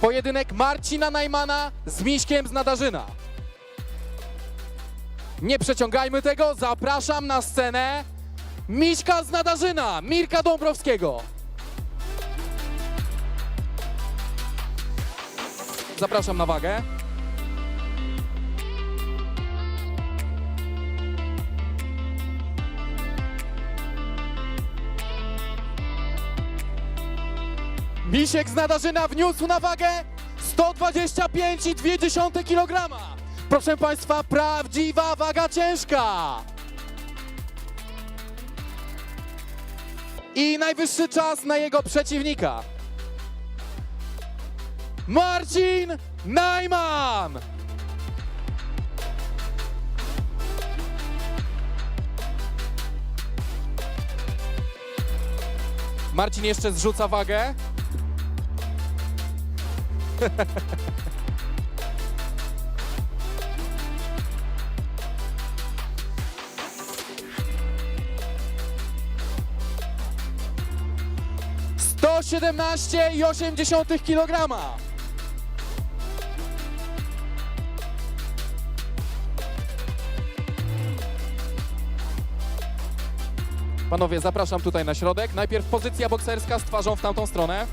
Pojedynek Marcina Najmana z Miśkiem z Nadarzyna. Nie przeciągajmy tego, zapraszam na scenę Miśka z Nadarzyna, Mirka Dąbrowskiego. Zapraszam na wagę. Misiek z Nadarzyna wniósł na wagę 125,2 kg. Proszę Państwa, prawdziwa waga ciężka. I najwyższy czas na jego przeciwnika. Marcin Najman! Marcin jeszcze zrzuca wagę. Sto siedemnaście i osiemdziesiątych kilograma. Panowie, zapraszam tutaj na środek. Najpierw pozycja bokserska z twarzą w tamtą stronę.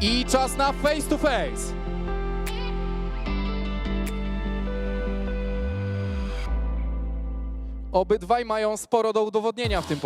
I czas na face to face. Obydwaj mają sporo do udowodnienia w tym